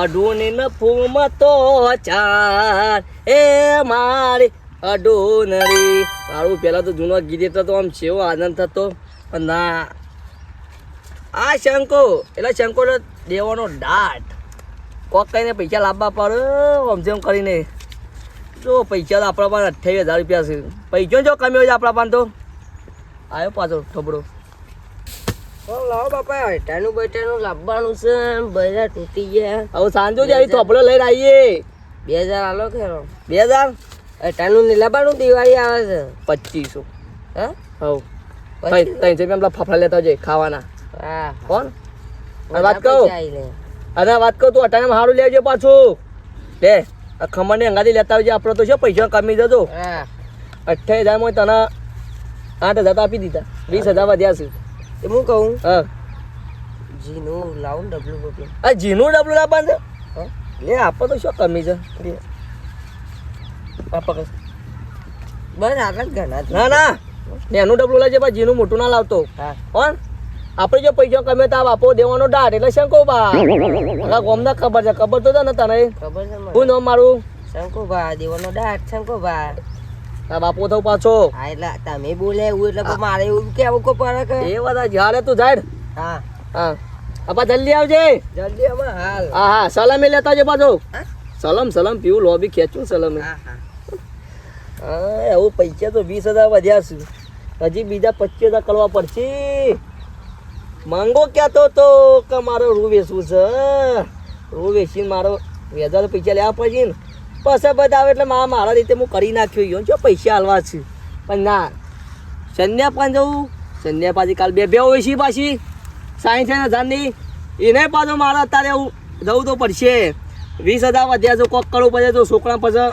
અઢોની ન ફૂમ તો ચાર. એ મારી અડુનરી. તારું પેલા તો જૂનો ગીત તો આમ છેવો આનંદ થતો. પણ ના. આ શંકો, એટલે શંકો દેવાનો દાટ. કોક કરીને પૈસા લાવવા પડે જેમ કરીને. જો પૈસા તો આપણા પાસે અઠ્યાવીસ હજાર રૂપિયા છે. પૈસો જો કમ્યો છે આપણા પાસે તો. આવ્યો પાછો ઠબડો લાવો બાપા બટાનું લાવવાનું છે બધા તૂટી ગયા. હવે સાંજો જ આવી થોપડો લઈને આવીએ. બે હજાર આલો ખેરો. બે હજાર? અટાનું નહીં લાવવાનું દિવાળી આવે છે. પચીસો. હા? હવ. ત્રણ પેલા ફાફડા લેતા જઈએ ખાવાના. હા. કોણ? વાત કહું? અને વાત કહું તું અટાણે સારું લેજો પાછું. લે આ ખમણની અંગાથી લેતા આવજે આપણો તો છે પૈસા કમી જજો. અઠાઈ અઠ્યાવીસ હજારમાં તને આઠ હજાર તો આપી દીધા. વીસ હજાર વધ્યા છે. એ હું કહું? હા. જીનું લાવું ને ડબલું બબલું આ જીનું ડબલું લાવવાનું છે લે આપણે તો શું કમી છે? પાપા આ બસ આટલા ઘણા જ. ના ના. એનું ડબલું લાવજે પણ જીનું મોટું ના લાવતો. હા. કોણ આપણે જો પૈસા કમે તો આપો દેવાનો દાટ એટલે શંકો બા. આ ગોમને ખબર છે ખબર તો છે ને તને? ખબર છે હું નામ મારું? શંકુભા દેવાનો દાટ શંકુભા આ બાપો થયું પાછો. હા એટલે તમે બોલે એવું એટલે મારે એવું કેવું કો પડે કે? એ બધા જ્યારે તું જાય હા. હા. અપા જલ્દી આવજે. જલ્દી અમે હાલ. હા હા. સલામી લેતા આવજે પાછો. સલામ સલમ. પીવું લોબી ખેંચું સલમે. હા હા. એવું પૈસા તો વીસ હજાર વધ્યા છે. હજી બીજા પચીસ હજાર કરવા પડશે. માંગો કહેતો તો કે મારો રૂ વેચવું છે. રૂ વેચીને મારો વ્યાજા પૈસા લેવા પડશે ને. પછી બધા આવે એટલે મારા મારા રીતે હું કરી નાખ્યો યો જો પૈસા હાલવા છે. પણ ના. સંધ્યા પણ જવું. સંધ્યા પાછી કાલ બે બે હોય છે પાછી સાઠ હજારની એને પાછું મારે અત્યારે હું જવું તો પડશે. વીસ હજાર વધ્યા જો કોક કરવું પડે તો છોકરા પછી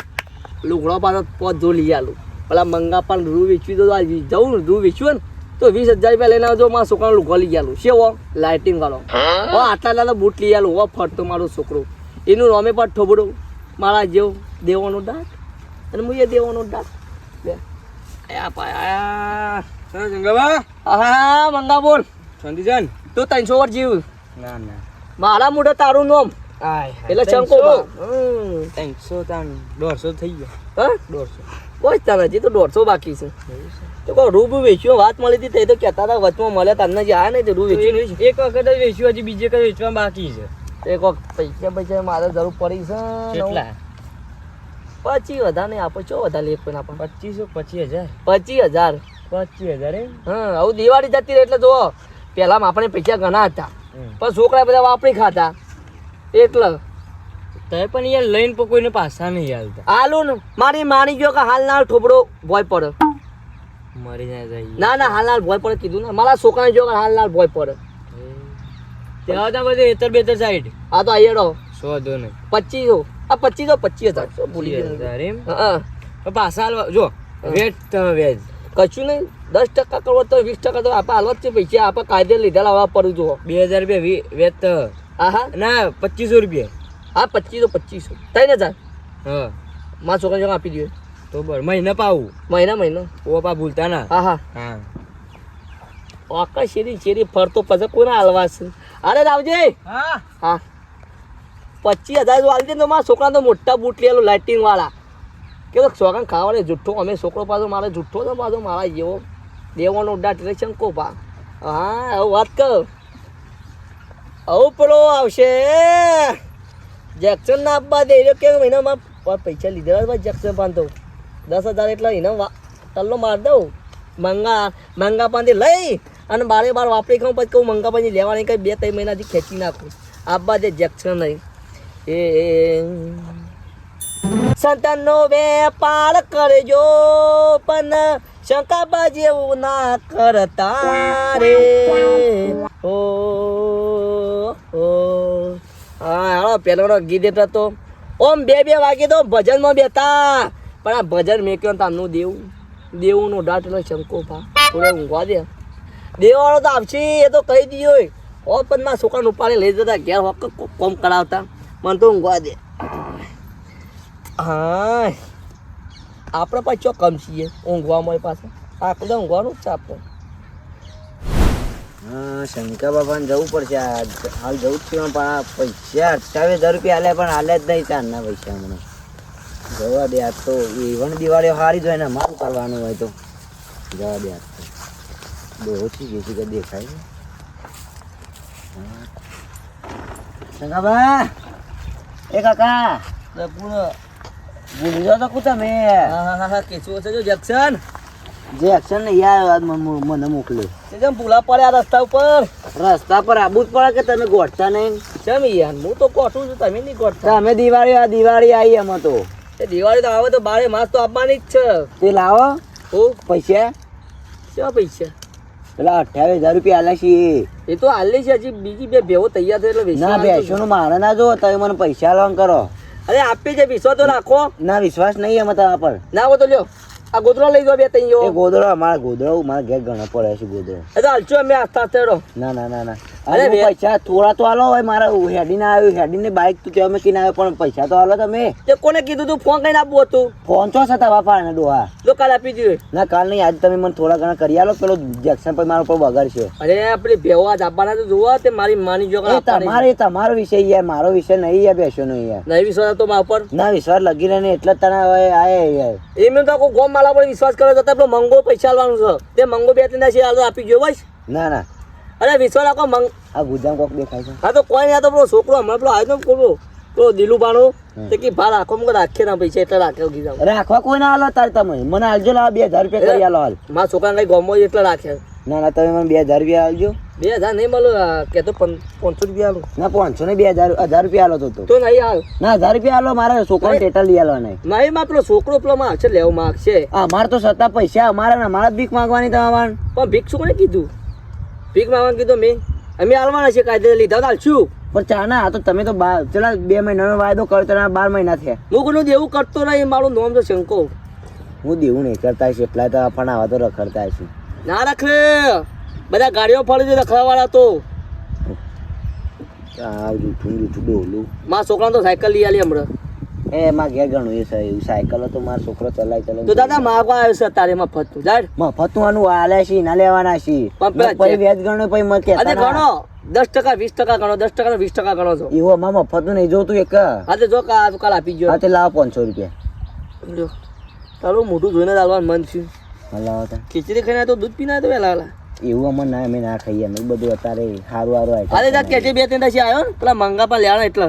લુગડો પાછો પોત જો લઈ આલું. પેલા મંગા પણ રૂ વેચવી તો જવું ને રૂ વેચ્યું ને તો વીસ હજાર રૂપિયા લઈને આવજો મારા છોકરાનો લુગડો લઈ આલું. છે વો લાઇટિંગ વાળો. હો? આટલા લાલા બૂટ લઈ આલું. હો ફરતો મારો છોકરો. એનું રમે પણ ઠોબડો. મારા જેવું દેવાનો દાંત અને હું એ દેવાનો દાંત. લે આયા પાયા જંગાબા હા મંગા બોલ. શાંતિજાન તું ત્રણસો વાર જીવ. ના ના. મારા મોઢે તારું નામ. એટલે ચંકો ત્રણસો ત્રણ દોઢસો થઈ ગયા. હા? દોઢસો. કોઈ તને હજી તો દોઢસો બાકી છે. તો કહો રૂબ વેચ્યો વાત મળી હતી તે તો કહેતા હતા વચમાં મળ્યા તમને જે આ નહીં તે રૂ વેચ્યું એક વખત જ વેચ્યું હજી બીજે કઈ વેચવા બાકી છે. એક વખત પૈસા પૈસા મારે જરૂર પડી છે કેટલા? પચીસ હજાર નહીં આપો છો વધારે લેખ પણ આપો? પચીસો પચીસ હજાર? પચીસ હજાર. પચીસ હજાર હા આવું દિવાળી જતી રહી એટલે જો પહેલાં આપણે પૈસા ઘણા હતા. પણ છોકરા બધા વાપરી ખાતા. એટલે. તો પણ યાર લઈને પણ કોઈને પાછા નહીં હાલતા. હાલો ને મારી માની ગયો કે હાલ ના ઠોબડો ભોય પડે. મરી ના જાય ના ના હાલ ના ભોય પડે કીધું ને. મારા છોકરાને જો હાલ ના ભોય પડે. ત્યાં હતા બધે એતર બેતર સાઈડ આ તો અહીંયા સો દો નહીં. પચીસો આ પચીસો પચીસ હજાર. ભૂલી હજાર એમ? હા પાછા જો વેટ તમે વેજ. કશું નહીં. દસ ટકા કરવો તો વીસ ટકા તો આપણે હાલત છે. પૈસા આપણે કાયદે લીધા લાવવા પડું જુઓ. બે હજાર રૂપિયા વી- વેચ તો. હા હા. ના પચીસો રૂપિયા. હા પચીસો પચીસો ત્રણ હજાર. હા. મારા છોકરા જો આપી દઈએ તો બર મહિના પાવું. મહિના મહિનો. ઓ પા ભૂલતા ના. હા હા. હા. આખા શેરી શેરી ફરતો પછી કોને હાલવા અરે રાવજે! હા? હા. પચીસ હજાર વાળી દે તો મારા છોકરા તો મોટા બૂટ લેલો લાઇટિંગ વાળા કેવો છોકરાને ખાવાને જુઠ્ઠો અમે છોકરો પાછો મારે જુઠ્ઠો તો પાછો મારા જેવો. દેવાનો ઉડા એટલે શંકો પા હા હવે વાત કર. આવું પેલો આવશે. જેક્સન ના આપવા દે. એ કે મહિનામાં પૈસા લીધેલા ભાઈ જેક્શન પાન દસ હજાર એટલે એને તલ્લો માર દઉં. મંગા મંગા પાંધી લઈ અને બારે બાર વાપરી ખાઉં, પછી કહું મંગા પાની લેવાની કંઈ બે ત્રણ મહિનાથી ખેંચી નાખું. આબા જે જેક્શન નહીં. એ સંતાનનો વેપાર કરજો, પણ શંકાબા જેવું ના કરતા રે. ઓ હા, હાલો પેલો ગીત હતો ઓમ બે બે વાગે તો ભજનમાં બેતા. પણ આ ભજન મેં કહ્યું તામનું દેવું દેવું નો એટલે શંકો પા થોડે ઊંઘવા દે. દેવાળો તો આપશે એ તો કહી દીધો ઓ પણ ના છોકરાને ઉપાડી લઈ જતા, ઘેર હોક કોમ કરાવતા. મને તો ઊંઘવા દે. હા આપણે પાછો કમ છીએ, ઊંઘવા મારી પાસે આપણે ઊંઘવાનું જ છે આપણે. હા શંકર બાપાને જવું પડશે આ, હાલ જવું જ છે પણ આ પૈસા અઠાવીસ હજાર રૂપિયા હાલે પણ હાલે જ નહીં ચારના પૈસા મને. જવા દે આજ તો ઈવન દિવાળીઓ હારી જ હોય ને, મારું કરવાનું હોય તો. જવા દે આજ તો. બહુ ઓછી ગઈ છે કે દેખાય છે શંકાબા એ કાકા પૂરો ભૂલી જાઓ તો કું તમે હા હા હા કેચું છે જો જંક્શન જે એક્શન ને યાર મને મોકલ્યો જેમ ભૂલા પડ્યા રસ્તા ઉપર રસ્તા પર આબુ જ પડે કે તમે ગોઠતા નહીં કેમ યાર હું તો કોઠું છું તમે નહીં ગોઠતા અમે દિવાળી આ દિવાળી આવી એમાં તો એ દિવાળી તો આવે તો બારે માસ તો આપવાની જ છે તે લાવો ઓ પૈસા કેવા પૈસા પેલા અઠ્યાવીસ હજાર રૂપિયા આલે છે. એ તો આલે છે હજી. બીજી બે ભેવો તૈયાર થયો એટલે ના બેસો નું મારે ના જો તમે મને પૈસા લોન કરો. અરે આપી છે વિશ્વાસ તો રાખો. ના વિશ્વાસ નહીં એમાં તમારા પર. ના હો તો લ્યો. આ ગોદરો લઈ જાઓ બે તૈયો ગોદડો અમારા ગોદડો મારા ઘેર ઘણા પડે છે ગોદરો એ તો હાલજો અમે આસ્તા આસ્તે રહો. ના ના ના ના. અરે પૈસા થોડા તો આલો હોય મારા હેડીને આવ્યું હેડીને બાઇક તો ત્યાં મેં આવ્યો પણ પૈસા તો આલો તમે. તે કોને કીધું તું? ફોન કરીને આપવું હતું. ફોન છો છે તમારા પાસે ડોહા. તો કાલ આપી દીધું ના કાલ નહીં આજે તમે મને થોડા ઘણા કરી આલો પેલો જેક્શન પર મારો પર બગાડશે અરે આપણે ભેવો આજ આપવાના તો જોવા તે મારી માની જો તમારે તમારો વિષય યાર મારો વિષય નહીં યાર બેસો નહીં યાર. નહીં વિશ્વાસ હતો મારા ઉપર? ના વિશ્વાસ લગી રહે ને એટલે તને હવે આય યાર. એમ તો કોઈ ગોમ માલા પર વિશ્વાસ કરે તો પેલો મંગો પૈસા આલવાનું છે. તે મંગો બે ત્રણ દાસી આપી ગયો બસ. ના ના. અરે વિશ્વાસ રાખો મંગ આ ગુજામ કોક દેખાય છે. હા તો કોઈ નહીં આ તો પેલો છોકરો હમણાં પેલો આવ્યો તો પેલો પેલો દિલુબાનો. તે કે ભાર રાખો મને રાખે ના પૈસા એટલે રાખે કીધા. રાખવા કોઈ ના આલો તાર તમે? મને આલજો લાવ બે હજાર રૂપિયા કરી આલો હાલ. મારા છોકરા કઈ ગોમો એટલે રાખે. ના ના તમે મને બે હજાર રૂપિયા આલજો. બે હજાર નહીં મળો કે તો પાંચસો રૂપિયા આલો. ના પાંચસો ને બે હજાર હજાર રૂપિયા આલો તો તો. નહીં હાલ ના હજાર રૂપિયા આલો મારા છોકરાને ટેટા લઈ આલો નહીં નહીં માં પેલો છોકરો પેલો માં છે લેવો માગશે. અમારે તો સત્તા પૈસા મારા ને અમારે જ ભીખ માંગવાની તમારે. પણ ભીખ શું કોને કીધું? ભીખ માંગવાનું કીધું મેં. અમે હાલવાના છે કાયદે લીધા. તો હાલશું. પણ ચા ના આ તો તમે તો બાર ચલા બે મહિનાનો વાયદો કરતો ને બાર મહિના થયા. હું કોઈનું દેવું કરતો નહીં મારું નોમ તો શંકો. હું દેવું નહીં કરતા છે એટલા તો પણ આવા તો રખડતા છે. ના રખડે બધા ગાડીઓ ફળે છે રખડાવાળા તો. આ જૂઠું જૂઠું ડોલું મારા છોકરાને તો સાયકલ લઈ આલી હમણાં. એ માં ઘેર ઘણું એ છે એવું સાયકલ તો મારો છોકરો ચલાય ચલાય તો દાદા માગવા આવ્યો છે તારે માં ફરતું જાડ મફતનું આનું આલે છે ના લેવાના છે. પછી વ્યાજ ગણો પછી મત કે અરે ગણો. દસ ટકા વીસ ટકા ગણો દસ ટકા વીસ ટકા ગણો છો. એવું મામા ફતું નહીં જોતું એક. હા તો જો કા કાલ આપી ગયો. હા તે લાવો પાંચસો રૂપિયા. તારું મોઢું જોઈને લાવવાનું મન થયું. હા લાવો ખીચડી ખાઈને તો દૂધ પીના તો વહેલા એવું અમારે ના અમે ના ખાઈએ અમે બધું અત્યારે સારું સારું આવ્યું અરે જા કેજે બે ત્રણ આવ્યો ને પેલા મંગા પર લેવાના એટલે.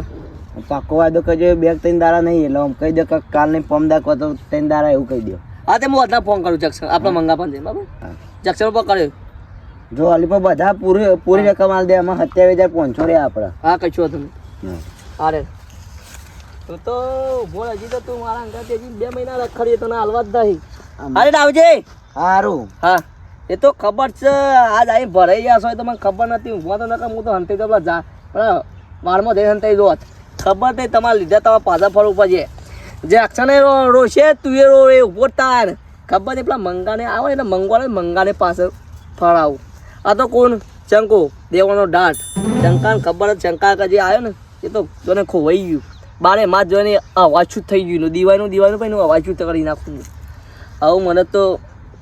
પાકો વાયદો કરજો બે ત્રણ દાડા નહીં એટલે આમ કહી દો કે કાલ નહીં પમ દાખવો તો ત્રણ દાડા એવું કહી દો હા તે હું ફોન કરું જક્શન આપણે મંગા પણ બરાબર? હા. જક્શન ઉપર કર્યો. જો અલી પર બધા પૂરી પૂરી રકમ આલ દે એમાં સત્યાવીસ હજાર પાંચસો રે આપણે. હા કશું તમે. અરે તું તો બોલ હજી તો તું મારા અંગાત હજી બે મહિના રખડીએ તને હાલવા જ નહીં. અરે આવજે સારું હા. એ તો ખબર છે આજ અહીં ભરાઈ ગયા છો તો મને ખબર નથી. ઊંઘવા તો નકર હું તો હંતે તો પેલા જા વાળમાં જઈ હંતાઈ જોત. ખબર નહીં, તમારા લીધા તમારે પાછા ફરવું પડશે. જે અક્ષરને રોશે, તું એ રો એ ઊભો તાર. ખબર નહીં, પેલા મંગાને આવે એટલે મંગવાને, મંગાને પાસે ફરાવું. આ તો કોણ? શંકો દેવાનો દાંત. શંકાને ખબર જ શંકા કે જે આવ્યો ને, એ તો જોને ખોવાઈ ગયું. બારે માં જોઈને આ છૂટ થઈ ગયું? દિવાળીનું દિવાળીનું પછી હું છૂટ કરી નાખું આવું મને તો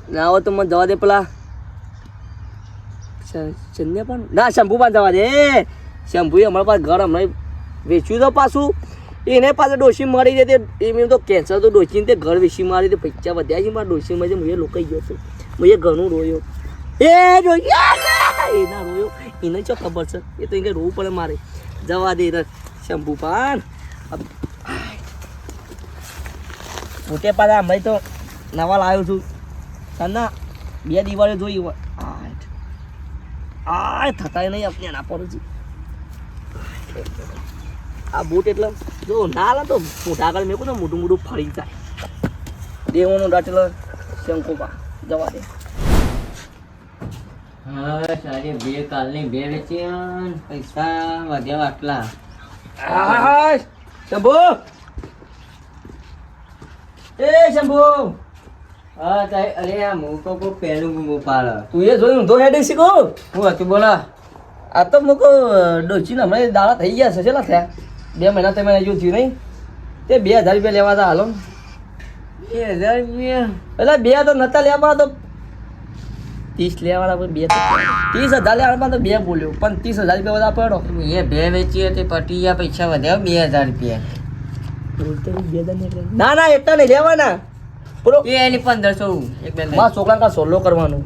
ના હોય તો મને જવા દે પેલા. ચંદ્યા પણ ના શંભુ પણ જવા દે. શંભુએ અમારા પાસે ઘર હમણાં વેચ્યું તો પાછું. એને પાછા ડોશી મારી દે તે એમ તો કેન્સર તો ડોશીને તે ઘર વેચી મારી દે, પૈસા વધ્યા છે મારા ડોશીમાં છે મુએ લોકાઈ ગયો છે. મુએ ઘણું રોયો. એ રોયો એના રોયો. એને જો ખબર છે? એ તો એને રોવું પડે મારે. જવા દે શંભુ પાન પોતે પાછા અમે તો નવા લાવ્યો છું. ના, બે દિવાળી જોઈ હોય. આ થતા નહીં આપણે એના પર છું આ બૂટ એટલે જો ના લા તો મોટા આગળ મેં ને મોટું મોટું ફરી જાય. દેવાનો દાટલો શંકુપા જવા દે. હા સારી બે કાલની બે વેચી પૈસા વધ્યા આટલા. શંભુ! એ શંભુ! હા તાઈ અરે આ મૂકો કો પહેલું ગુમો પાડે. તું એ જોયું ઊંધો હેડે શીખો હું હતું બોલા? આ તો મૂકો ડોચીને હમણાં દાડા થઈ ગયા છે થયા? બે મહિના તમે જેવું થયું નહીં. તે બે હજાર રૂપિયા લેવા હતા હાલો. બે હજાર રૂપિયા? એટલે બે તો નતા લેવા તો ત્રીસ લેવાના પણ બે ત્રીસ હજાર લેવાના તો બે બોલ્યો. પણ ત્રીસ હજાર રૂપિયા બધા પડો એ બે વેચી હતી પટી પૈસા વધ્યા બે હજાર રૂપિયા. ના ના એટલા નહીં લેવાના. એની પંદરસો. એક બે મારા છોકરા કા સોલો કરવાનો.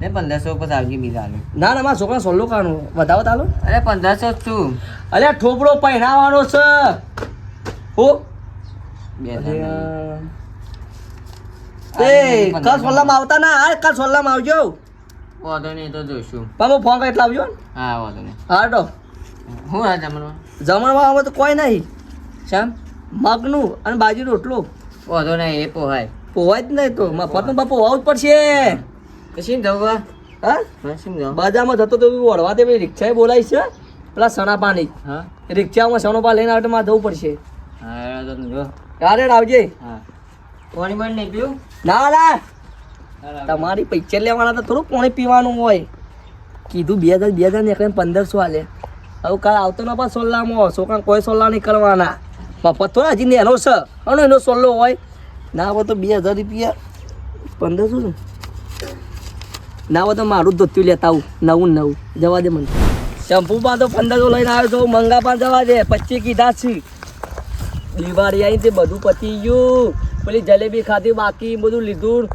ને પંદરસો ઉપર આવજી બીજા આલે. ના ના મારા છોકરા સોલ્લો કરવાનો. વધાવો તાલો. અરે પંદરસો જ છું અરે ઠોપડો પહેરાવાનો છે. હો. બે તે કાલ સોલ્લામાં આવતા ના. આ કાલ સોલ્લામાં આવજો. વાંધો નહીં તો જોઈશું. પણ હું ફોન કરી આવજો હા વાંધો નહીં. હા તો. હું હા જમણમાં? જમણમાં આવે તો કોઈ નહીં. શામ મગનું અને બાજુ રોટલો. વાંધો નહીં એ પોહાય. પોહાય જ નહીં તો. મફતનું બાપુ હોવું જ પડશે. પછી જવા હા? બજારમાં જતો તો વળવા દે રિક્ષાએ બોલાય છે પેલા સણા હા? રિક્ષામાં સણોપા લઈને આવે મારે જવું પડશે. ક્યારે આવજે. પાણી પણ નહીં પીવું? ના ના. તમારી પૈસા લેવાના તો થોડું પાણી પીવાનું હોય. કીધું બે હજાર બે હજાર નીકળે પંદરસો હાલે હવે કાલ આવતો ના પા સોલ્લામાં. છોકરા કોઈ સોલ્લા નહીં કરવાના. મફત થોડા હજી નેનો છે. એનો સોલ્લો હોય. ના હોય તો બે હજાર રૂપિયા. પંદરસો ને હોય તો મારું જ ધોત્યું લેતા આવું. નવું નવું. જવા દે મને. શેમ્પૂમાં તો પંદરસો લઈને આવ્યો તો મંગા પણ જવા દે. પચીસ કીધા છે. દિવાળી આવી તે બધું પતી ગયું. પેલી જલેબી ખાધી, બાકી બધું લીધું.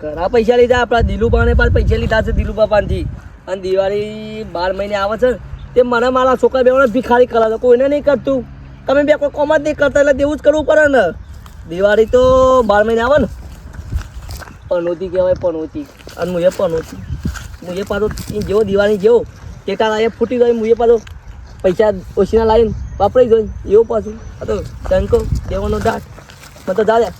ઘણા પૈસા લીધા. આપણા દિલુબાને પણ પૈસા લીધા છે દિલુબાપાનથી. અને દિવાળી બાર મહિને આવે છે તે મને મારા છોકરા બેવાને ભિખારી કરાવે. કોઈને નહીં કરતું. તમે બે કોઈ કોમ જ નહીં કરતા. એટલે દેવું જ કરવું પડે ને. દિવાળી તો બાર મહિને આવે ને. પનોતી કહેવાય પનોતી અને હું એ પનોતી હું એ પાછો જેવો દિવાળી જેવો ટેટા લાવીએ ફૂટી ગયો હું એ પાછો પૈસા ઓછીના લાવીને વાપરી ગયો, એવું પાછું. આ તો ટંકો દેવાનો દાટ મને દાદા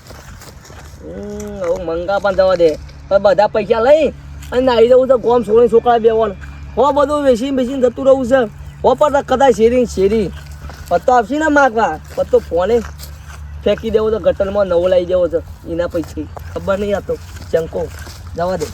હવે મંગા પણ જવા દે. હવે બધા પૈસા લઈ અને નાહી જવું તો ગોમ છોકરી છોકરા બેવાનું. હો, બધું વેચીને બેસીને જતું રહું છે. હો, પણ કદાચ શેરી શેરી. પત્તો આપશે ને માગવા? પત્તો ફોને ફેંકી દેવો તો ગટરમાં નવો લાવી દેવો છે. એના પૈસા ખબર નહીં આતો ચંકો, જવા દે.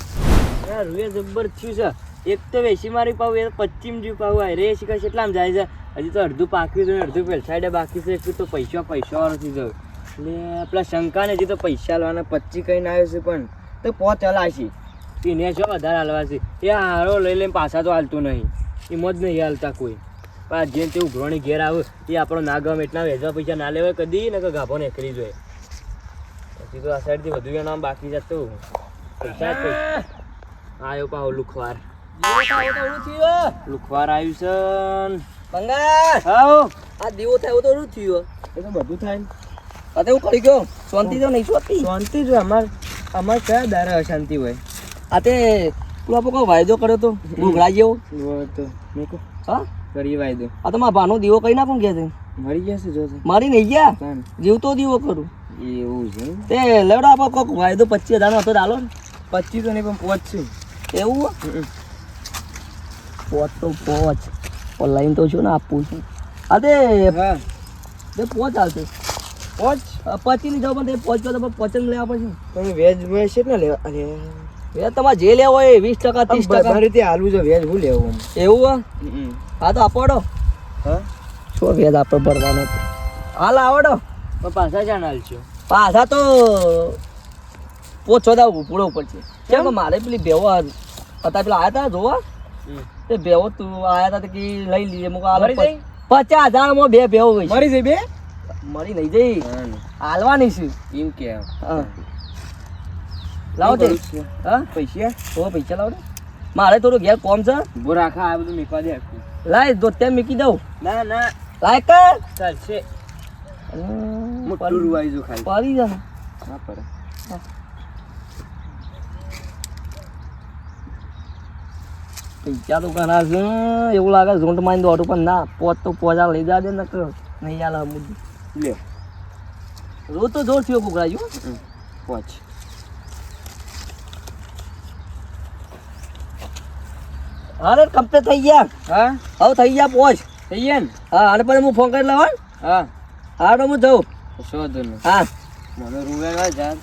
રૂએ જબ્બર થયું છે. એક તો વેસી મારી પાવું એ પશ્ચિમ જેવું પાવું આ રે શીખા કેટલામ જાય છે. હજી તો અડધું પાક્યું છે અડધું પેલ સાઈડે બાકી છે તો પૈસા પૈસા વાળો થઈ ગયો. એટલે પેલા શંકાને હજી તો પૈસા લેવાના પચી કહીને આવ્યો છે પણ. તો પોચ હલાશી એને જો વધારે હાલવા છે. એ હારો લઈ લઈને પાછા તો હાલતું નહીં. એમ જ નહીં હાલતા કોઈ. પણ જેમ તેવું ઘોણી ઘેર આવે એ આપણો ના ગમે એટલા વેચવા પૈસા ના લેવાય કદી ને કે ગાભો નીકળી જોઈએ પછી તો આ સાઈડથી વધુ નામ બાકી જતું પૈસા જ પૈસા. આવ્યો પાવ લુખવાર. લુખવાર આવ્યું છે. મંગા આ દીવો થયો તો શું થયું? એ તો બધું થાય ને. આ હું કરી ગયો. શાંતિ તો નહીં શાંતિ. શાંતિ જ હોય અમાર અમાર કયા દારે અશાંતિ હોય? આ તે પેલો આપણે કોઈ વાયદો કર્યો તો ઘૂઘરા જેવો? તો મેકો હા? કરી વાયદો આ તો મારા ભાનો દીવો કઈ નાખું કે છે મરી ગયા છે તો. મારી નહીં ગયા. જીવતો દીવો કરું. એવું છે તે લેવડા આપણે કોક વાયદો પચીસ હજારનો હતો ચાલો ને. પચીસ તો નહીં પણ પહોંચશું એવું પહોંચ તો પોચ. ઓનલાઈન તો છું ને આપું છું. અરે હા. તે પોચ આવશે પહોંચ પચી નહીં જાવ પણ તે પોચ તો પચન લેવા પડશે. તમે વેજ વેજ છે ને લેવા અરે એ તમારે જે લેવો હોય વીસ ટકા ત્રીસ ટકા. ટકા રીતે હાલવું છે વેજ હું લેવું એવું હો? તો આપડો. હા? શું વેજ આપણે ભરવાનો? હાલ આવડો. પાછા જાણ હાલશો પાછા તો પોચો દા પૂરો પડશે કેમ મારે પેલી બેવો હતા પેલા આવ્યા હતા જોવા? તે બેવો તું આયા હતા તો કે લઈ લઈએ મુક હાલ મરી? પચાસ હજારમાં બે બેવો. મરી જઈ બે? મરી નહીં જઈ. હાલવાની છે. એમ કે હા. લાવો તે. હા? પૈસા? ઓ પૈસા લાવો મારે થોડું ઘેર કોમ છે. ઊભો રાખા આ બધું મીકવા દે લાય દો ત્યાં મૂકી દઉં. ના ના. લાય કર ચાલશે. મોટું રૂવાઈ જો ખાલી. પડી જા. ના પડે. પૈસા તો ઘણા છે. એવું લાગે ઝૂંટ મારી દોડું પણ ના પોત તો પોચા લઈ જાજે ન કર નહીં આલે મુદ્દે લે. રોજ તો જોર થયો કુકડા જો પહોંચ અરે કમ્પ્લીટ થઈ ગયા. હા? હવે થઈ ગયા પોચ. થઈ ગયા ને? હા અને પણ હું ફોન કરી લેવા હા. હા. તો હું જઉં. વાંધો હા. મને રૂવેલા જા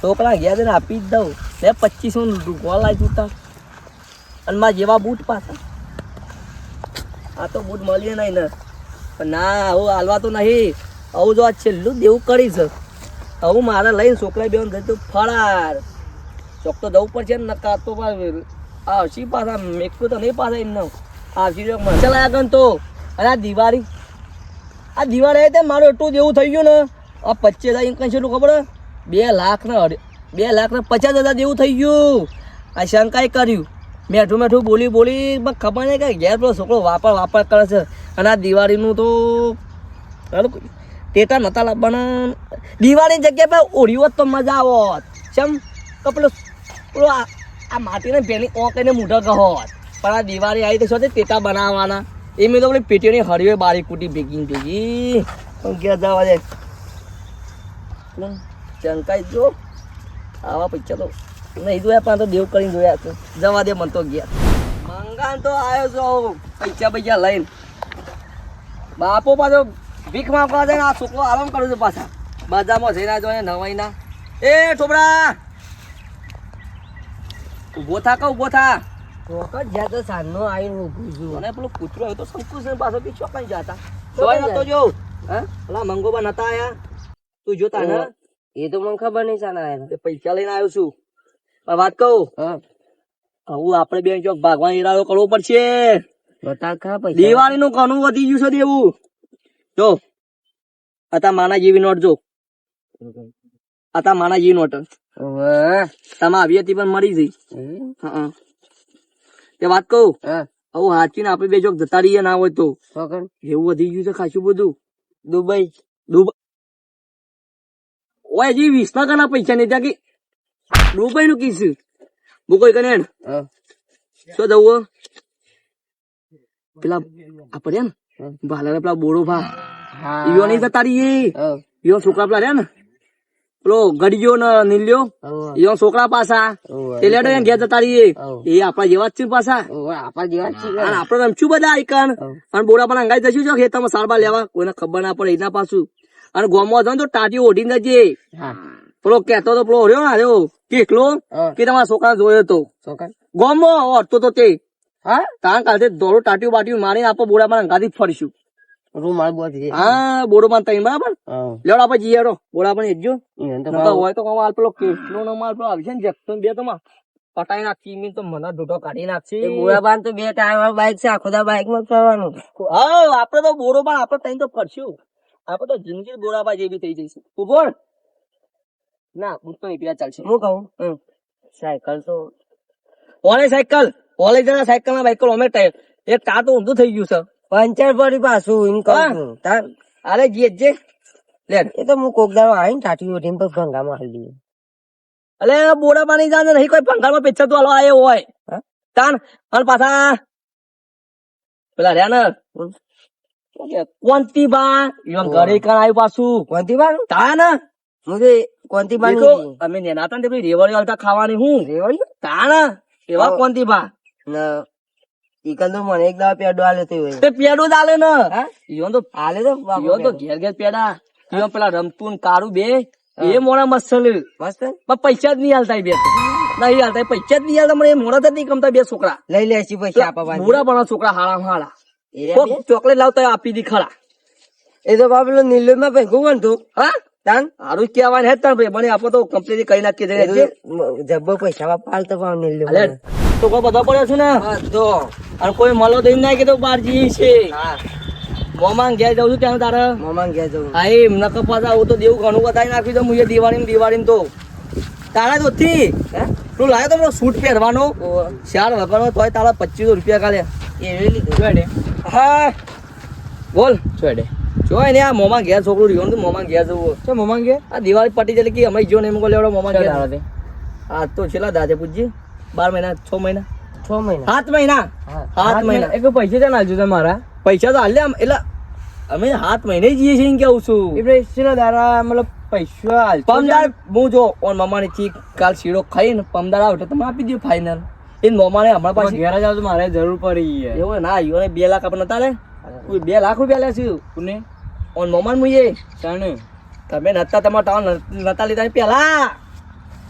છોકરા ગયા છે આપી જ દઉં. બે પચીસો ગોલા જૂતા અને મારા જેવા બૂટ પાછા. આ તો બૂટ મળીએ નહીં ને. પણ ના આવું હાલવા તો નહીં. આવું જો આ છેલ્લું દેવું કરીશ આવું મારે લઈને છોકરા બેન જતું ફરાર. ચોક તો જવું પડશે ને નકા તો આવશી પાછા મેકું તો નહીં પાછા એમનો. આવશી તો મને આગળ તો. અને આ દિવાળી. આ દિવાળી આવી તે મારું એટલું જેવું થઈ ગયું ને. આ પચીસ હજાર ઇન્કમ છે એટલું ખબર બે લાખના બે લાખને પચાસ હજાર જેવું થઈ ગયું. આ શંકાએ કર્યું. મેઠું મેઠું બોલી બોલી પણ ખબર નહીં કે ઘેર પેલો છોકરો વાપર વાપર કરે છે. અને આ દિવાળીનું તો કોઈ ટેટા નહોતા લાવવાના. દિવાળીની જગ્યાએ પર ઓળીઓ તો મજા આવત. ચમ? તો પેલો પેલો આ માટીને પેલી ઓંકઈને મૂઢો કહો પણ આ દિવાળી આવી તો શું ટેટા બનાવવાના. એ મેં તો પેલી પેટીઓની હળવે બારી કૂટી ભેગી ભેગી. પણ ઘેર જવા દે. ચંકાઈ જો આવા પૈસા તો નહીં જોયા, પણ તો દેવ કરીને જોયા છે. જવા દે મન તો ગયા મંગાન તો આવ્યો છો પૈસા પૈસા લઈને. બાપો પાછો ભીખ માંગવા જાય આ છોકરો આરામ કરું છું પાછા. બજારમાં જઈને જોઈએ નવાઈના. એ છોકરા! ઊભો થા કા ઊભો થા? વખત જ્યાં તો સાંજનો આવીને ઊભું છું. અને પેલો કૂતરો આવ્યો તો શંકુશ પાછો પીછો કઈ જતા. જોઈ નતો જો હે? પેલા મંગોબા નતા આયા. તું જોતા ને? એ તો મને ખબર નહીં સાના આયા. પૈસા લઈને આવ્યો છું. પણ વાત કહું? હા. હવે આપણે બે ચોક ભાગવાનો ઈરાદો કરવો પડશે. બતા પૈસા. દિવાળી નું ઘણું વધી ગયું છે દેવું. જો અતા માના જેવી નોટ જો. અતા માના જેવી નોટ. વાહ તમે આવી હતી પણ મરી જઈ. હા એ વાત કહું? હા. આવું હાચીને આપણે બે જોક જતા રહીએ ના હોય તો. એવું વધી ગયું છે ખાસું બધું. દુબઈ. દુબઈ ઓય હજી વીસ ના કના પૈસા નહીં ત્યાં કે દુબઈ નું કીધું બુકોઈ કને શું જવું પેલા આપણે એમ ભાલા પેલા બોડો ભા હા. ઈયો નહીં જતા રહીએ. હા. ઈયો છોકરા પેલા રહ્યા ને? પેલો ગડીયો ને નીલ્યો હા છોકરા પાછા. ઓવે. તે લેડો એને ઘેર જતા રહીએ. એ આપણા જેવા જ છે પાછા. આપણા જેવા જ છે અને આપણે રમશું બધા આઈકન. અને બોરા પણ અંગાઈ જશું છો ખેતરમાં સારબા લેવા. કોઈને ખબર ના પડે એના પાછું. અને ગોમમાં જાવ ને તો ટાટી ઓઢીને હા. પેલો કેતો તો પેલો રહ્યો ને રહ્યો કેટલો? કે તમારા છોકરા જોયો તો. ગોમો ઓઢતો તો તે. હા? કારણ કાલે દોડો ટાટીઓ બાટ્યું મારીને આપણે બોરા પણ અંગાથી ફરશું. રૂમાલ બોધી હા બોડો પણ તઈ બરાબર? હા. આપણે જઈએ રો બોરા પણ એકજો તો હોય તો હાલ પેલો કેટલો નો માલ પેલો આવશે ને જેક્સન બે તો માં પટાઈ નાખી તો મને ઢૂંઢો કાઢી નાખશે એ તો બે ટાયર બાઈક છે આખો દા બાઈકમાં ફરવાનું. હા આપણે તો બોરો પણ આપણે તઈ તો ફરશું. આપણે તો જિંદગી બોરાબા જેવી થઈ જઈશું. ના હું તો ચાલશે. હું કહું. સાયકલ તો ઓલે સાયકલ? ઓલે જણા સાયકલ ના બાઈકલ અમે ટાયર એક ટાર તો ઊંધું થઈ ગયું છે. પંચર પડી પાછું એમ કહું તાર અરે જે જે. લે. એ તો હું કોક દાડો આવીને ટાટી ઓઢીને પછી ભંગામાં હાલી દઈએ અલે બોડા પાણી જાને નહીં કોઈ ભંગારમાં પેચર તો હાલો આવ્યો હોય. તાન અને પાછા પેલા રહ્યા ને. હમ. કોંતી બા ઈવન ઘરે આવ્યું પાછું. બા બાર તાન હું જે કોનથી બાર એ તો અમે નેના હતા ને રેવડી હાલતા ખાવાની હું. રેવડી તાણ એવા હા. તો મને એક દાવા પેડો આલે તે હોય તે પેડું જ આલે ને. હા? તો આલે તો બાપુ તો ઘેર ઘેર પેડા. ઈવન પેલા રમતું કારું બે. એ મોડા મસ્ત મસ્ત? પણ પૈસા જ નહીં હાલતા બે. નહીં હાલતા પૈસા જ નહીં હાલતા મને મોડા જ નહીં ગમતા બે છોકરા. લઈ લે છે પૈસા આપવા મોડા પણ છોકરા હાળા હાળા. ચોકલેટ લાવતા આપી દી ખરા. એ તો બાપલો નીલો માં ભેગું બનતું હા? તાન? હારું જ કહેવાનું હે તાન ભાઈ. મને આપો તો કમ્પ્લીટ કઈ નાખી દે તો જબ્બો પૈસા હાલતો પાવ નીલો કોઈ બધા પડ્યો છું ને? તો અને કોઈ મળો દઈ ના કીધું બાર જઈએ છે. હા. મોમાં ઘેર જાઉં છું ત્યાં તારે. મોમાં ઘેર જાઉં. હા એ નક પાસે આવું તો દેવું ઘણું વધારી નાખ્યું તો એ દિવાળી દિવાળી તો. તારા તો થી હે? તું લાવ્યો તો પેલો સૂટ પહેરવાનો. ચાર વગરનો તોય તારા પચીસો રૂપિયા કાલે. એવી લીધું. હા. બોલ. છોડે જોય ને આ મોમાં ઘેર છોકરું રહ્યું તું મોમાં ઘેર જવું છે મોમાં ગયા આ દિવાળી પટી જાય કે અમે જો ને એમ કહો લેવડો મોમાં ઘેર. ચાલો આ તો છેલ્લા દાદે પૂછજી બાર મહિના છ મહિના? છ મહિના. સાત મહિના? સાત મહિના. એક પૈસા ચાલ આવજો તમારા. પૈસા તો હાલ્યા એટલે અમે સાત મહિને જઈએ છીએ કેવું છું. એટલે શેના દારા મતલબ પૈસા પમદાર હું જો ઓન મમાની થી કાલ શીરો ખાઈને પમદાર આવે તો તમે આપી દો ફાઇનલ એ મમાને હમણાં પાછી ઘેર જાવ તો મારે જરૂર પડી એવું ના ઈઓને બે લાખ આપણે નતા લે. બે લાખ રૂપિયા લે છું. કોને? ઓન મમાન મુઈએ તમે નતા તમારા ટાઉન નતા લીધા પેલા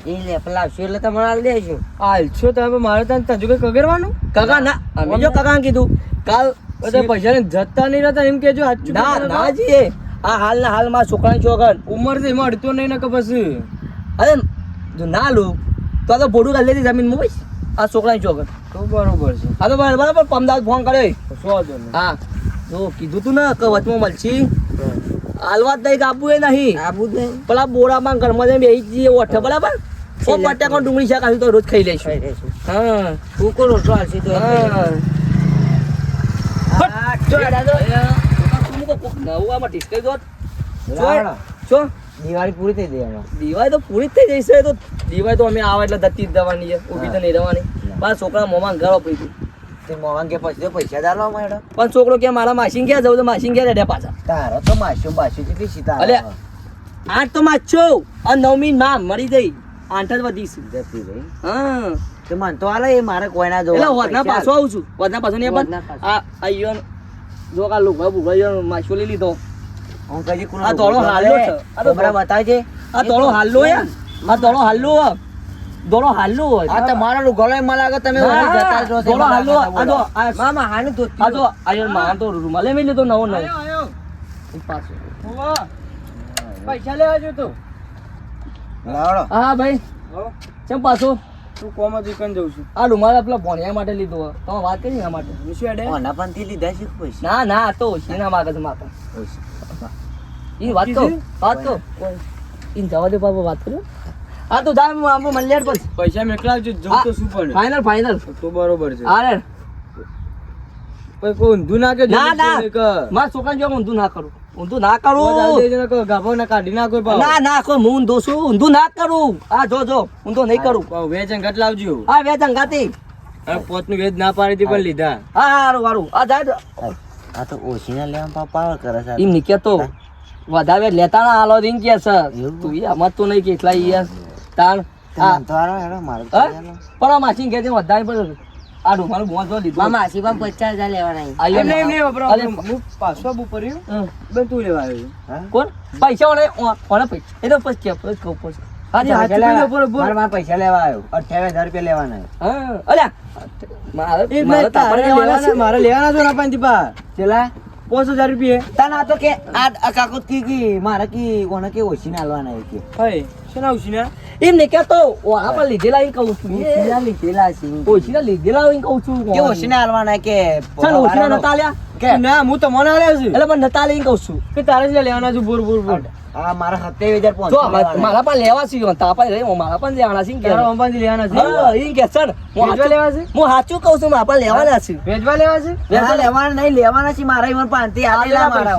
લે પેલા આવશું એટલે તમારે હાલ દેશું હાલશો તમે મારે ત્યાં તજુ કઈ કગરવાનું? કાકા ના અમે જો કાકા કીધું. કાલ બધા પૈસા જતા નહીં રહેતા એમ કેજો ના ના આ હાલ ના હાલમાં છોકરાની છોકર ઉંમર એમાં અડતો નહીં ને કે પછી? અરે જો ના લઉં તો આ તો ભોડું કાઢી લેતી જમીન ભાઈ આ છોકરાની ચોકર તો બરોબર છે. હા તો બરાબર અમદાવાદ ફોન કર્યો વાંધો હા. જો કીધું તું ને કે વચમાં મળશી? હાલવા જ નહીં એ નહીં. આપું જ નહીં. પેલા બોરામાં ઘરમાં જઈને બેસી જઈએ ઓઠે બરાબર? સો પટ્ટા ડુંગળી શાક આવી તો રોજ ખાઈ લઈશું હા. કોણ રોટલો આવશે તો. હા. દિવાળી પૂરી થઈ જાય દિવાળી તો પૂરી જ થઈ જશે તો દિવાળી તો અમે આવે એટલે દત્તી જ દેવાની છે. ઊભી તો નહીં રહેવાની. મારા છોકરા મોમાં ગળો પડી ગયું. તે મોવાન કે પછી પૈસા દાલો પણ છોકરો કે મારા માસી ક્યાં જવું તો માસી ક્યાં રેડ્યા પાછા? તારો તો માસ્યું અલ્યા. આઠ તો માછો અને નવમી માં મરી જઈ આઠ જ વધીશ. હા? તો મન તો હાલે એ મારે કોઈ ના એટલે વધના પાછો આવું છું વધના પાછો નહીં પણ આ આયો જો કા લુગા બુગા માછો લઈ લીધો. હું કદી કોનો આ ધોળો રોટલો હાલ્યો છે. આ તો ખબરા બતાવે છે? આ દોડો હાલ્યો યા આ દોડો હાલ્યો હે. દોડો હાલ્લો હોય. આ તમારો રૂગોળો એમ લાગે તમે જતા જ દોડો એમ આ જો મામા હાને તો આ જો. આયો માં તો રૂમાલે મેં લીધો નવો નવો. પાછો. પૈસા લેવા જો તું. લાવડો હા ભાઈ. ચમ પાછો? તું કોમાં દુકાન જઉં છું. આ રૂમાલ પેલા ભણ્યા માટે લીધો હે. તમે વાત કરી એના માટે. હું શું ઓના પણ થી લીધા છે પૈસા? ના ના તો શીના માગે છે માતા. ઈ વાત તો? વાત તો ઈન જવા દે બાબુ વાત કર્યો હા. તો જા આમ મલ્યાડ પછી પૈસા મેકલાવજો જવું તો શું પડે? ફાઇનલ ફાઇનલ તો બરોબર છે. અરે કોઈ કોઈ ઊંધું ના કે ના ના. મારા છોકરાને જો ઊંધું ના કરું. ઊંધું ના કરું. ગાભો ના કાઢી નાખો ના ના કોઈ હું ઊંધું છું. ઊંધું ના કરું. આ જો જો ઊંધો નહીં કરું. વેચ અંગત લાવજો. આ બે જંગાતી આ પોતનું વેજ ના પાડી હતી પણ લીધા. હા હારું હારું. આ જાય આ તો ઓછીના લેવા પાવર કરે છે. એમ નહીં કેતો. વધારે લેતા ના હાલો એમ કે છે. એવું? તું ઈ આમાં તો નહીં કે એટલા ઈ યાર તાણ. હા. તો હા? પણ માસી કે વધારે પણ આ રૂમાલ બોંધ જો લીધો. માસી પણ પચાસ હજાર લેવાના આયો એમ ને. નહીં, એમ નહીં, વપરાવ. અરે, હું પાછો આબુ પડ્યો બેન તું લેવા આવ્યો. કોણ? પૈસા એ તો પછી કે પછી કહું લેવા આવ્યો. અઠ્યાવીસ હજાર રૂપિયા લેવાના મારે લેવાના છે. મારે લેવાના છો ના પાંચ ચેલા? પાંચ હજાર રૂપિયા. તને આ તો કે આ આ કાકો કી કી મારે કી કોને કે ઓછીને હાલવાના કે? હોય શું ના આવશે ને એમ નહીં કેતો ઓ આપણે લીધેલા એમ કહું છું લીધેલા લીધેલા છે ઓછીના લીધેલા એમ કહું છું કે ઓછીને હાલવાના કે ચાલ ઓછીના નતા લ્યા કે? ના હું તમને આલ્યા છું. એટલે પણ નતા લઈને કહું છું કે તારે જ લેવાના છું બોર બોર બોર આ મારા સત્યાવીસ હજાર જો મારા પણ લેવા છે તાપા રે મારા પણ લેવાના છે તારા અંબાજી લેવાના છે? ઈ કે સર હું હાચું લેવા છે? હું સાચું કહું છું મારા પણ લેવાના છે. વેચવા લેવા છે? ના, લેવાના નહીં લેવાના છે મારા ઈવન પાંચથી આલેલા મારા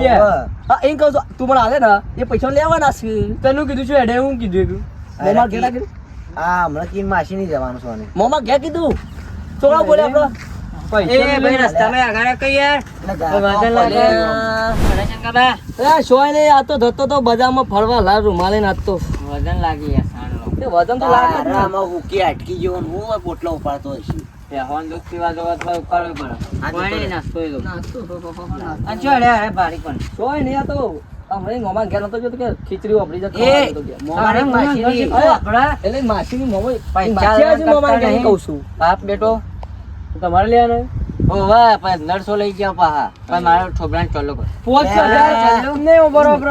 હા એમ કહું છું તું મને આલે ને એ પૈસા લેવાના છે. તને કીધું છું એડે હું કીધું તું કીધું? આ હમણાં કીન માસી નહીં જવાનું છે મને. મોમાં ઘેર કીધું? ચોળા બોલે આપણો. પૈસા ભાઈ, રસ્તામાં આગળ કઈ યાર. વાંધો લાગે. શોય નહીં આ તો તો બજારમાં ફરવા લાવ રૂમાલે નાચતો. વજન લાગી યાર વજન તો લાગે જ તારા ને. આમાં હુકી અટકી ગયો હું પોટલો ઉપાડતો હશે પહેરવાનું દુઃખ પીવા જવા તો ઉપાડવું પડે. પાણી નાસ્તો એ લોકો નાચતો તો, તો, તો, નાચતો. આ ચડે અરે બારી પણ. શોય નહીં આ તો હમણાં મોમાં ઘેર નતો જોતો કે ખીચડી વાપરી એ, પૈસા માસી મોમાં ઘેર છું. બાપ બેટો. તમારે લેવાના? ઓવા પણ નરસો લઈ ગયા પાહા. પણ મારો છોકરાને ચોલો કર પોચ હજાર ને બરોબર?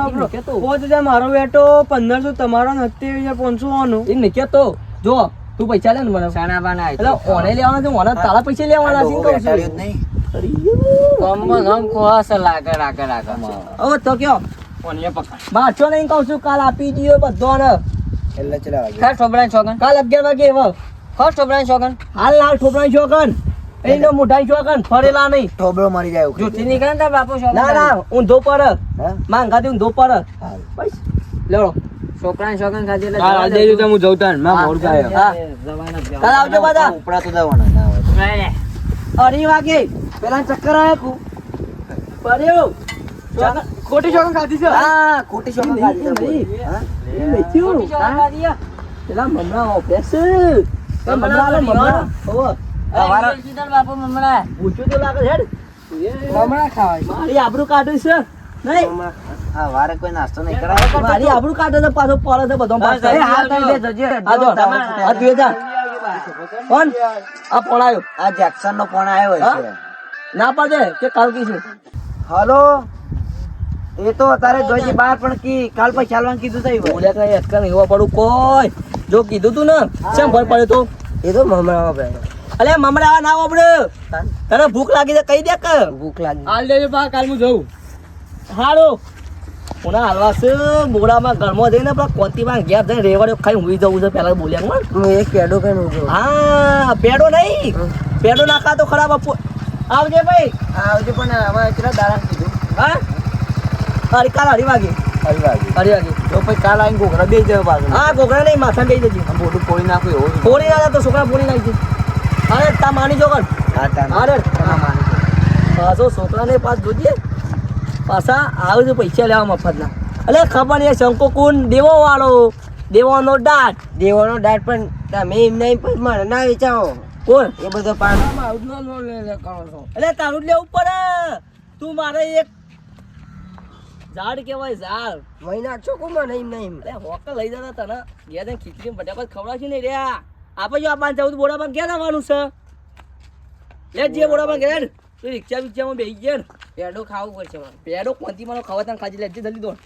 પાંચ હજાર મારો બેટો પંદરસો તમારો ને સત્યાવીસ હજાર પાંચસો આનો. એ નહીં કેતો. જો તું પૈસા લે ને મને. સાના બાના એટલે ઓને લેવાના છે ઓને તારા પૈસા લેવાના છે કહું છું. ગમ ગમ ખોસ લાગે લાગે લાગે. ઓ તો કયો? કોને પકડ. મારશો નહીં કહું છું કાલ આપી દીયો બધો ને એટલે ચલા વાગે. ખાસ છોકરાને છોકન કાલ અગિયાર વાગે એવો. ખાસ છોકરાને છોકન હાલ લાલ ઠોકરાની શોકન એનો મુઢાઈ જો કન ફરેલા નહીં. ઠોબળો મરી જાય જો જૂઠી કન તા બાપો બાપુ ના ના હું ધો પર હા? હું ધો પર બસ. લેડો છોકરાને છોકન ખાધી એટલે કાલ આજે જો હું જઉં તાનમાં મોર ગાયો. હા. જવાના કાલ આવજો બધા. ઉપડા તો દેવાના ના હોય તો. વાગે. પેલા ચક્કર આયા કુ. પડ્યો ખોટી છોકન ખાધી છે? હા ખોટી શોખો ખાધી છે હા? ખોટી છોકન ખાધી પેલા મમરા ઓફેસ મમરા મમરા. ઓવો અરે, બાપુ મમરા. પૂછ્યું તો લાગે હેડ હમણાં ખાવાય. મારી આબરૂ કાઢી છે. નહીં? હા વારે કોઈ નાસ્તો નહીં કરાવે મારી આબરૂ કાઢે તો પાછો પડે છે બધો પાછો. એ હાલ તમે બે જજો. આ જો આ તું જા. કોણ? આ પડાયો આ જેક્સન નો ફોન આવ્યો છે. ના પાડે કે કાલ કીશું હલો? એ તો અત્યારે જોઈજે બહાર પણ કી કાલ પછી ચાલવાનું કીધું થઈ કઈ અટકા નહીં એવા પડું કોઈ. જો કીધું તું ને કેમ ભર પડ્યો તો? એ તો મમરાવા ભાઈ અલે મમરા ના આપડે તને. ભૂખ લાગી છે કહી દે કે. ભૂખ લાગી. હાલ દેજો બા કાલ હું જઉં. હારો કોના હાલવા છે? મોડામાં ઘરમાં જઈને આપણા કોંતીમાં ઘેર જઈને રેવાડ્યો ખાઈ ઊંઘી જવું છે પહેલા બોલ્યા કોણ હું એક પેડો કઈ નું હા પેડો નહીં. પેડો નાખા તો ખરાબ આપો. આવજે ભાઈ. આવજે પણ હવે કેટલા દારા કીધું. હા? અરે કાલ અઢી વાગે. અઢી વાગે. અઢી વાગે. તો પછી કાલ આવીને ગોગરા બે જવા પાછું. હા ગોગરા નહીં માથા બે જજે મોટું પોળી નાખું એવું. પોળી ના તો છોકરા પોળી નાખજે. અરે તા માની જો તાન અરે પાછો છોકરાને પાસ જોજે પાછા આવે છે પૈસા લેવા મફતના. અલે ખબર નહીં શંકો કોણ દેવો વાળો દેવાનો દાટ દેવાનો દાટ પણ તમે એમને મારે ના વેચાવો. કોણ? એ બધો પાન. એટલે તારું જ લેવું પડે. તું મારે એક ઝાડ કહેવાય ઝાડ. મહિના નાખશો કો મને એમ? નહીં અરે હોકલ લઈ જતા તને જઈને ખીચડી બટાકા ખવડાવશે નહીં રહ્યા આપણે જો આપવાનું જવું બોડામાં ક્યાં જવાનું છે? લે જે બોડામાં ગયા ને તો રિક્ષા બિક્ષામાં બેસી ગયા ને પેડો ખાવું પડશે મારે. પેડો કોંતી મારો ખાવા તને ખાજી લેજે જલ્દી દોડ.